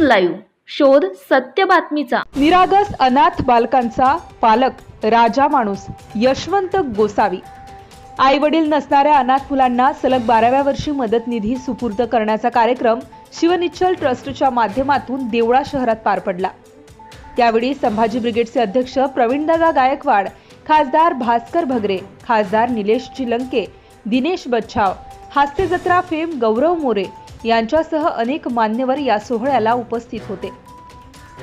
Live शोध सत्य बातमीचा. निरागस अनाथ बालकांचा पालक राजा माणूस यशवंत गोसावी. आई वडील नसणाऱ्या अनाथ मुलांना सलग बाराव्या वर्षी मदत निधी सुपूर्द करण्याचा कार्यक्रम शिवनिच्छल ट्रस्टच्या माध्यमातून देवळा शहरात पार पडला. त्यावेळी संभाजी ब्रिगेडचे अध्यक्ष प्रवीणदादा गायकवाड खासदार भास्कर भगरे खासदार निलेश चिलंके दिनेश बच्छाव हास्यजत्रा फेम गौरव मोरे यांच्यासह अनेक मान्यवर या सोहळ्याला उपस्थित होते.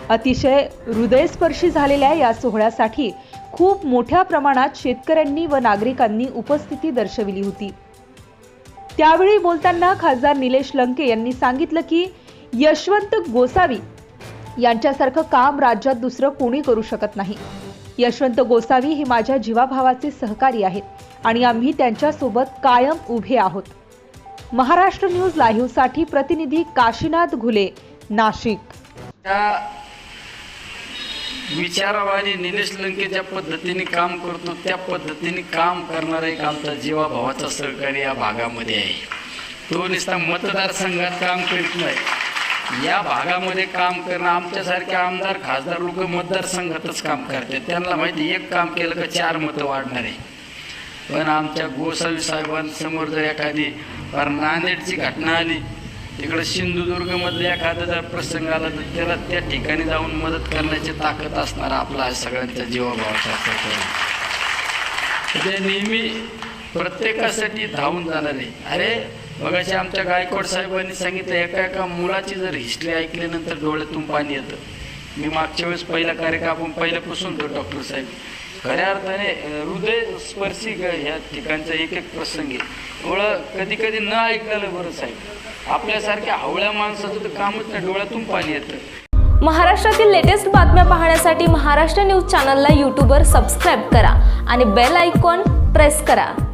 अतिशय हृदयस्पर्शी झालेल्या या सोहळ्यासाठी खूप मोठ्या प्रमाणात शेतकऱ्यांनी व नागरिकांनी उपस्थिती दर्शविली होती. त्यावेळी बोलताना खासदार निलेश लंके यांनी सांगितलं की यशवंत गोसावी यांच्यासारखं काम राज्यात दुसरं कोणी करू शकत नाही. यशवंत गोसावी हे माझ्या जीवाभावाचे सहकारी आहेत आणि आम्ही त्यांच्यासोबत कायम उभे आहोत. महाराष्ट्र न्यूज लाईव्हसाठी प्रतिनिधी काशीनाथ घुले नाशिक. त्या विचारावाने निलेश लंके ज्या पद्धतीने काम करतो. त्या पद्धतीने काम करणारा एक आमचा जीवाभावाचा सहकारी या भागामध्ये आहे. तो नुसता मतदारसंघात काम करीत नाही. या भागामध्ये काम करणं आमच्यासारखे आमदार खासदार लोक मतदारसंघातच काम करतात. त्यांना माहिती एक काम केलं का चार मतं वाढणार आहे. पण आमच्या गोसावी साहेबांसमोर जर एखादी फार नांदेडची घटना आली तिकडं सिंधुदुर्गमधल्या एखादा जर प्रसंग आला तर त्याला त्या ठिकाणी जाऊन मदत करण्याची ताकद असणारा आपला सगळ्यांचा जीवाभावाचा ते म्हणजे नेहमी प्रत्येकासाठी धावून जाणार. आहे अरे बघाशी आमच्या गायकवाड साहेबांनी सांगितलं एका एका मुलाची जर हिस्ट्री ऐकल्यानंतर डोळ्यातून पाणी येतं. मी मागच्या वेळेस पहिला कार्यक्रम आपण पहिल्यापासून होतो डॉक्टर साहेब. खऱ्या अर्थाने हृदय स्पर्शी ग- ह्या ठिकाणचा एक एक प्रसंग आहे. कधी कधी न ऐकलेलं बरं साहेब. आपल्यासारख्या हवळ्या माणसाचं तर कामच नाही डोळ्यातून पाणी येतं. महाराष्ट्रातील लेटेस्ट बातम्या पाहण्यासाठी महाराष्ट्र न्यूज चॅनलला यूट्यूबवर सबस्क्राईब करा आणि बेल आयकॉन प्रेस करा.